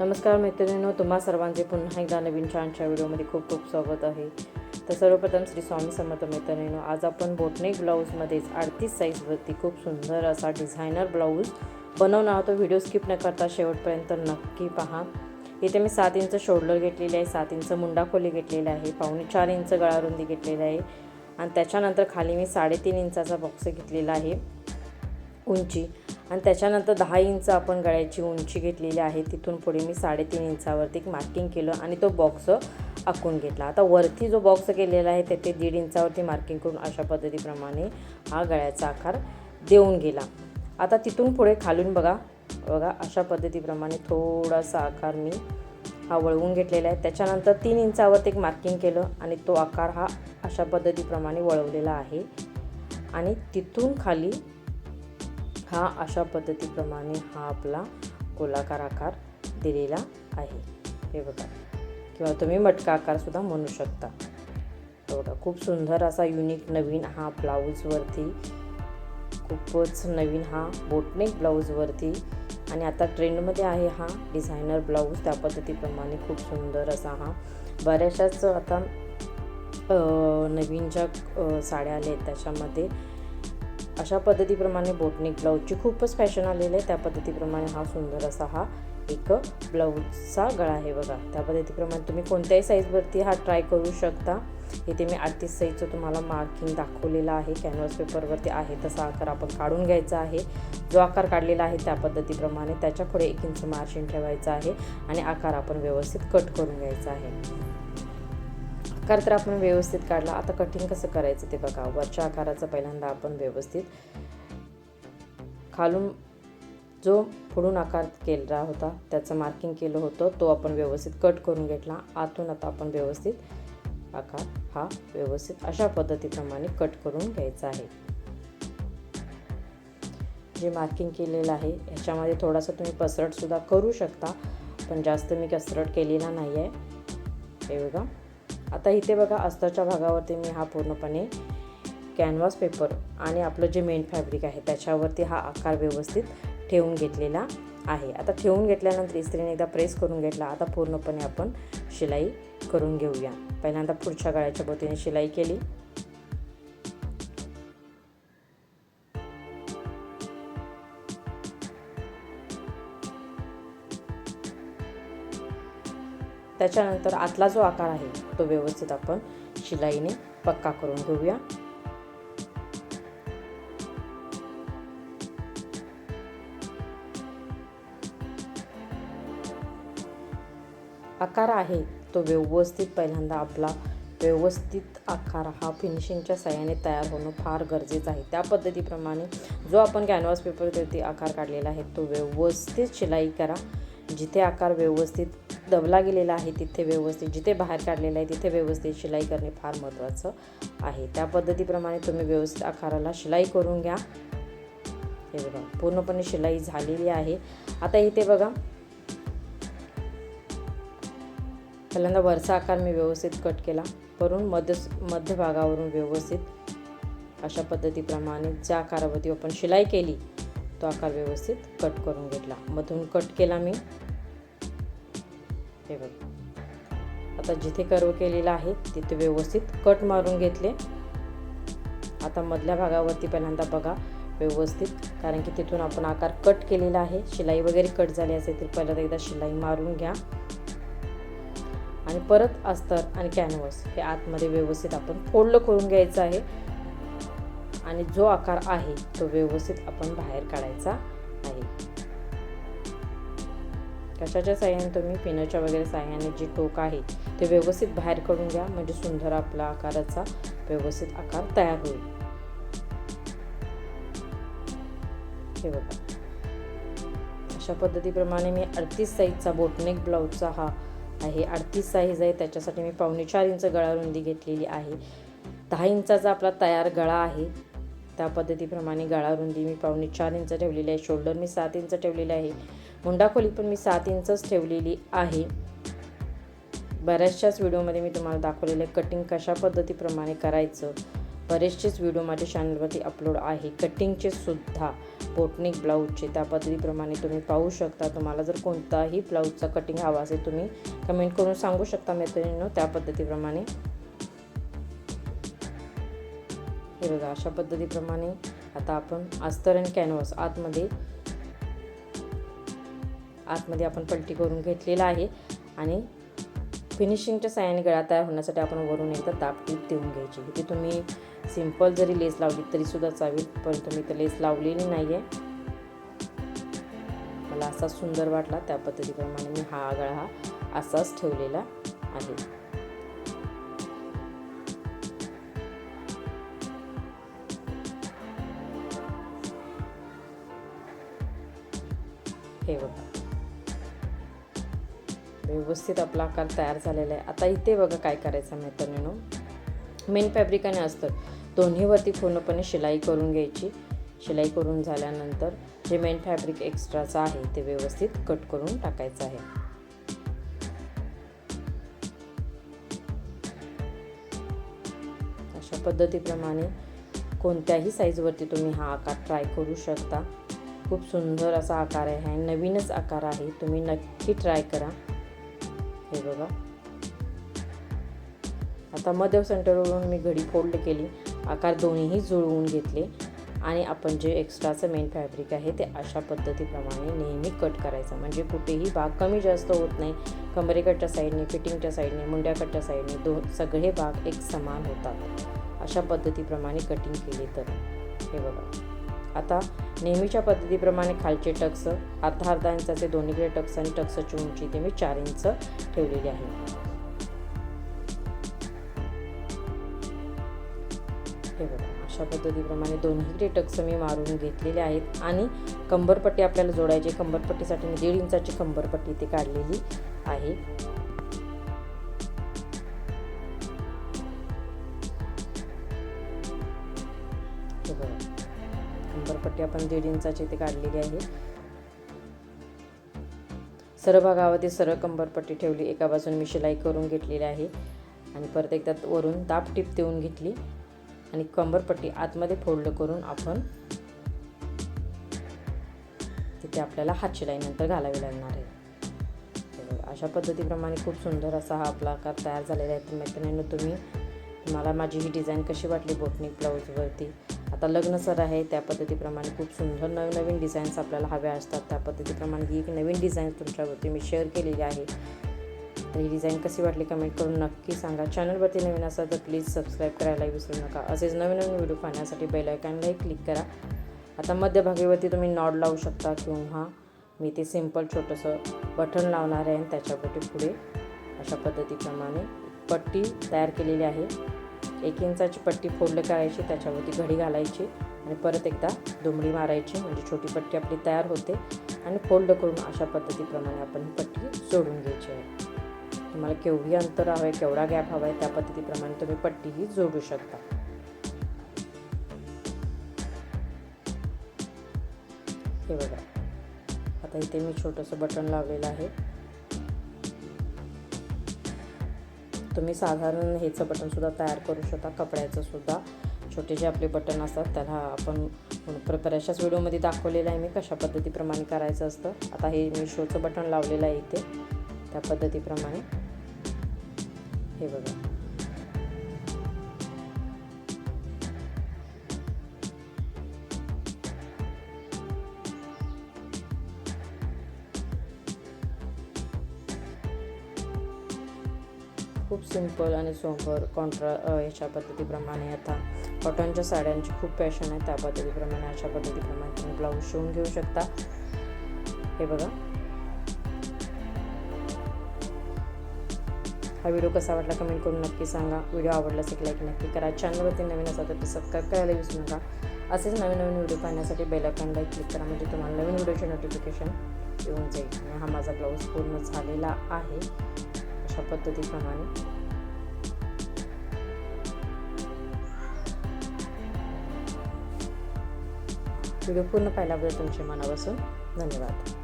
नमस्कार मैत्रिणींनो तुम्हा सर्वांचे पुन्हा एकदा नवीन छानच्या व्हिडिओमध्ये खूप खूप स्वागत आहे. तर सर्वप्रथम श्री स्वामी समर्थ मैत्रिणींनो आज आपण बोटनेक ब्लाऊजमध्येच अडतीस साईजवरती खूप सुंदर असा डिझायनर ब्लाऊज बनवणार आहोत. व्हिडिओ स्किप न करता शेवटपर्यंत नक्की पहा. इथे मी सात इंच शोल्डर घेतलेले आहे सात इंच मुंडा खोली घेतलेला आहे पावणे चार इंच गळारुंदी घेतलेली आहे आणि त्याच्यानंतर खाली मी साडेतीन इंचाचा बॉक्स घेतलेला आहे उंची. आणि त्याच्यानंतर दहा इंच आपण गळ्याची उंची घेतलेली आहे. तिथून पुढे मी साडेतीन इंचावरती एक मार्किंग केलं आणि तो बॉक्स आखून घेतला. आता वरती जो बॉक्स केलेला आहे त्याचे दीड इंचावरती मार्किंग करून अशा पद्धतीप्रमाणे हा गळ्याचा आकार देऊन गेला. आता तिथून पुढे खालून बघा बघा अशा पद्धतीप्रमाणे थोडासा आकार मी हा वळवून घेतलेला आहे. त्याच्यानंतर तीन इंचावरती एक मार्किंग केलं आणि तो आकार हा अशा पद्धतीप्रमाणे वळवलेला आहे. आणि तिथून खाली हा अशा पद्धतीप्रमाणे हा आपला गोलाकार आकार दिलेला आहे. हे बघा. किंवा तुम्ही मटका आकारसुद्धा म्हणू शकता. हे बघा खूप सुंदर असा युनिक नवीन हा ब्लाऊजवरती खूपच नवीन हा बोटनेक ब्लाऊजवरती आणि आता ट्रेंडमध्ये आहे हा डिझायनर ब्लाऊज त्या पद्धतीप्रमाणे खूप सुंदर असा हा. बऱ्याचशाच आता नवीन ज्या साड्या आल्या आहेत त्याच्यामध्ये अशा पद्धतीप्रमाणे बोटनिक ब्लाऊजची खूपच फॅशन आलेली आहे. त्या पद्धतीप्रमाणे हा सुंदर असा हा एक ब्लाऊजचा गळा आहे बघा. त्या पद्धतीप्रमाणे तुम्ही कोणत्याही साईजवरती हा ट्राय करू शकता. इथे मी अडतीस साईजचं तुम्हाला मार्किंग दाखवलेलं आहे. कॅनव्हास पेपरवरती आहे तसा आकार आपण काढून घ्यायचा आहे. जो आकार काढलेला आहे त्या पद्धतीप्रमाणे त्याच्या पुढे एक इंच मार्जिन ठेवायचं आहे आणि आकार आपण व्यवस्थित कट करून घ्यायचा आहे. आकार तर आपण व्यवस्थित काढला. आता कटिंग कसं करायचं ते बघा. वरच्या आकाराचं पहिल्यांदा आपण व्यवस्थित खालून जो पुढून आकार केला होता त्याचं मार्किंग केलं होतं तो आपण व्यवस्थित कट करून घेतला. आतून आता आपण व्यवस्थित आकार हा व्यवस्थित अशा पद्धतीप्रमाणे कट करून घ्यायचा आहे. जे मार्किंग केलेलं आहे ह्याच्यामध्ये थोडासा तुम्ही पसरटसुद्धा करू शकता पण जास्त मी कसरट केलेला नाही आहे हे बघा. आता इथे बघा अस्तरच्या भागावरती मी हा पूर्णपणे कॅनव्हास पेपर आणि आपलं जे मेन फॅब्रिक आहे त्याच्यावरती हा आकार व्यवस्थित ठेवून घेतलेला आहे. आता ठेवून घेतल्यानंतर इस्त्रीने एकदा प्रेस करून घेतला आता पूर्णपणे आपण शिलाई करून घेऊया. पहिल्यांदा पुढच्या गळ्याच्या बोतीने शिलाई केली. त्याच्यानंतर आतला जो आकार आहे तो व्यवस्थित आपण शिलाईने पक्का करून घेऊया. आकार आहे तो व्यवस्थित पहिल्यांदा आपला व्यवस्थित आकार हा फिनिशिंगच्या साह्याने तयार होणं फार गरजेचं आहे. त्या पद्धतीप्रमाणे जो आपण कॅनव्हास पेपरवरती आकार काढलेला आहे तो व्यवस्थित शिलाई करा. जिथे आकार व्यवस्थित दबला गेलेला आहे तिथे व्यवस्थित जिथे बाहेर काढलेला आहे तिथे व्यवस्थित शिलाई करणे फार महत्त्वाचं आहे. त्या पद्धतीप्रमाणे तुम्ही व्यवस्थित आकाराला शिलाई करून घ्या. हे बघा पूर्णपणे शिलाई झालेली आहे. आता इथे बघा पहिल्यांदा वरचा आकार मी व्यवस्थित कट केला. करून मध्य मध्यभागावरून व्यवस्थित अशा पद्धतीप्रमाणे ज्या आकारावरती आपण शिलाई केली तो आकार व्यवस्थित कट करून घेतला. मधून कट केला मी. हे बघ. आता जिथे कर्व केलेला आहे तिथे व्यवस्थित कट मारून घेतले. आता मधल्या भागावरती पहिल्यांदा बघा. व्यवस्थित. कारण की तिथून आपण आकार कट केलेला आहे. शिलाई वगैरे कट झाली असेल तर पहिल्यांदा एकदा शिलाई मारून घ्या. आणि परत अस्तर आणि कॅनव्हस हे आतमध्ये व्यवस्थित आपण फोल्ड करून घ्यायचं आहे. आणि जो आकार आहे तो व्यवस्थित आपण बाहेर काढायचा आहे. कशाच्या साह्याने? तुम्ही पिनाच्या वगैरे साह्याने जे टोक आहे ते व्यवस्थित बाहेर काढून घ्या म्हणजे सुंदर आपला आकाराचा व्यवस्थित आकार तयार होईल. हे बघा. अशा पद्धतीप्रमाणे मी अडतीस साईजचा बोटनेक ब्लाऊजचा हा आहे. अडतीस साईज आहे त्याच्यासाठी मी पावणे चार इंच गळा रुंदी घेतलेली आहे. दहा इंचाचा आपला तयार गळा आहे. त्या पद्धतीप्रमाणे गळा रुंदी मी पावणे चार इंच ठेवलेली आहे. शोल्डर मी सात इंच ठेवलेली आहे. मुंडा खोली पण मी सात इंचच ठेवलेली आहे. बऱ्याचशाच व्हिडिओमध्ये मी तुम्हाला दाखवलेलं आहे कटिंग कशा पद्धतीप्रमाणे करायचं. बरेचसेच व्हिडिओ माझ्या चॅनलवरती अपलोड आहे. कटिंगचे सुद्धा बोटनिक ब्लाऊजचे त्या पद्धतीप्रमाणे तुम्ही पाहू शकता. तुम्हाला जर कोणताही ब्लाऊजचा कटिंग हवा असेल तुम्ही कमेंट करून सांगू शकता मैत्रिणींनो त्या पद्धतीप्रमाणे. हे बघा अशा पद्धतीप्रमाणे आता आपण अस्तर आणि कॅनव्हास आतमध्ये आतमध्ये आपण पलटी करून घेतलेला आहे. आणि फिनिशिंगच्या साह्याने गळा तयार होण्यासाठी आपण वरून एकदा ताप टीप देऊन घ्यायची. इथे तुम्ही सिंपल जरी लेस लावली तरीसुद्धा चावी परंतु मी तर लेस लावलेली नाही आहे मला असा सुंदर वाटला त्या पद्धतीप्रमाणे मी हा गळा हा असाच ठेवलेला आहे. व्यवस्थित आपला आकार तयार झालेला आहे. आता इथे बघा काय करायचं मैत्रिणीनो मेन फॅब्रिक आणि असतं दोन्हीवरती पूर्णपणे शिलाई करून घ्यायची. शिलाई करून झाल्यानंतर जे मेन फॅब्रिक एक्स्ट्राचं आहे ते व्यवस्थित कट करून टाकायचं आहे. अशा पद्धतीप्रमाणे कोणत्याही साईजवरती तुम्ही हा आकार ट्राय करू शकता. खूप सुंदर असा आकार आहे. नवीनच आकार आहे. तुम्ही नक्की ट्राय करा. हे बघा आता मध्य सेंटरवरून मी घडी फोल्ड केली. आकार दोन्हीही जुळवून घेतले. आणि आपण जे एक्स्ट्राचं मेन फॅब्रिक आहे ते अशा पद्धतीप्रमाणे नेहमी कट करायचं. म्हणजे कुठेही भाग कमी जास्त होत नाही. कमरेकडच्या साईडने फिटिंगच्या साईडने मुंड्याकडच्या साईडने दो सगळे भाग एक समान होतात. अशा पद्धतीप्रमाणे कटिंग केली तर. हे बघा. आता नेहमीच्या पद्धतीप्रमाणे खालचे टक्स अर्धा अर्धा इंचाचे दोन्हीकडे टक्स आणि टक्सची उंची ते मी चार इंच ठेवलेली आहे. हे बघा अशा पद्धतीप्रमाणे दोन्हीकडे टक्स मी मारून घेतलेले आहेत आणि कंबरपट्टी आपल्याला जोडायची कंबरपट्टीसाठी मी दीड इंचाची कंबरपट्टी इथे काढलेली आहे. हे बघा कंबरपट्टी आपण दीड इंचाची इथे काढलेली आहे. सरळ भागावरती सरळ कंबरपट्टी ठेवली एका बाजून मी शिलाई करून घेतलेली आहे. आणि परत एकदा वरून दाब टीप देऊन घेतली आणि कंबरपट्टी आतमध्ये फोल्ड करून आपण तिथे आपल्याला हात शिलाई नंतर घालावी लागणार आहे. अशा पद्धतीप्रमाणे खूप सुंदर असा हा आपला आकार तयार झालेला आहे. तर मैत्रिणींनो तुम्ही मला माझी ही डिझाईन कशी वाटली? बोटनिक ब्लाऊजवरती आता लग्न सर आहे त्या पद्धतीप्रमाणे खूप सुंदर नवनवीन डिझाईन्स आपल्याला हव्या असतात. त्या पद्धतीप्रमाणे ही एक नवीन डिझाईन तुमच्यावरती मी शेअर केलेली आहे. तर ही डिझाईन कशी वाटली कमेंट करून नक्की सांगा. चॅनलवरती नवीन असाल तर प्लीज सबस्क्राईब करायला विसरू नका. असेच नवीन नवीन व्हिडिओ पाहण्यासाठी बेल आयकॉनलाही क्लिक करा. आता मध्यभागीवरती तुम्ही नॉड लावू शकता किंवा मी ते सिंपल छोटंसं बटन लावणार आहे आणि त्याच्यावरती पुढे अशा पद्धतीप्रमाणे पट्टी तयार केलेली आहे. एक इंचाची पट्टी फोल्ड करायची त्याच्यावरती घडी घालायची आणि परत एकदा दुमडी मारायची. म्हणजे छोटी पट्टी आपली तयार होते. आणि फोल्ड करून अशा पद्धतीप्रमाणे आपण ही पट्टी जोडून घ्यायची आहे. तुम्हाला केवढी अंतर हवं आहे केवढा गॅप हवा आहे त्या पद्धतीप्रमाणे तुम्ही पट्टीही जोडू शकता. हे बघा. आता इथे मी छोटंसं बटन लावलेलं आहे. तुम्ही साधारण हेचं बटनसुद्धा तयार करू शकता कपड्याचंसुद्धा छोटे जे आपले बटन असतात त्याला आपण बऱ्याचशाच व्हिडिओमध्ये दाखवलेलं आहे मी कशा पद्धतीप्रमाणे करायचं असतं. आता हे मी शोचं बटन लावलेलं आहे इथे. त्या पद्धतीप्रमाणे. हे बघा. खूप सिंपल आणि सोबर कॉन्ट्रा ह्याच्या पद्धतीप्रमाणे आता कॉटनच्या साड्यांची खूप पॅशन आहे त्या पद्धतीप्रमाणे अशा पद्धतीप्रमाणे तुम्ही ब्लाऊज शिवून घेऊ शकता. हे बघा. हा व्हिडिओ कसा वाटला कमेंट करून नक्की सांगा. व्हिडिओ आवडला असेल लाईक नक्की करा. चॅनलवरती नवीन असा तर सबस्क्राईब करायला विसरू नका. असेच नवीन नवीन व्हिडिओ पाहण्यासाठी बेल क्लिक करा. म्हणजे तुम्हाला नवीन व्हिडिओचे नोटिफिकेशन येऊन जाईल. आणि हा माझा ब्लाऊज पूर्ण झालेला आहे. अशा पद्धतीप्रमाणे. व्हिडिओ पूर्ण पाहिल्याबद्दल तुमचे मनापासून धन्यवाद.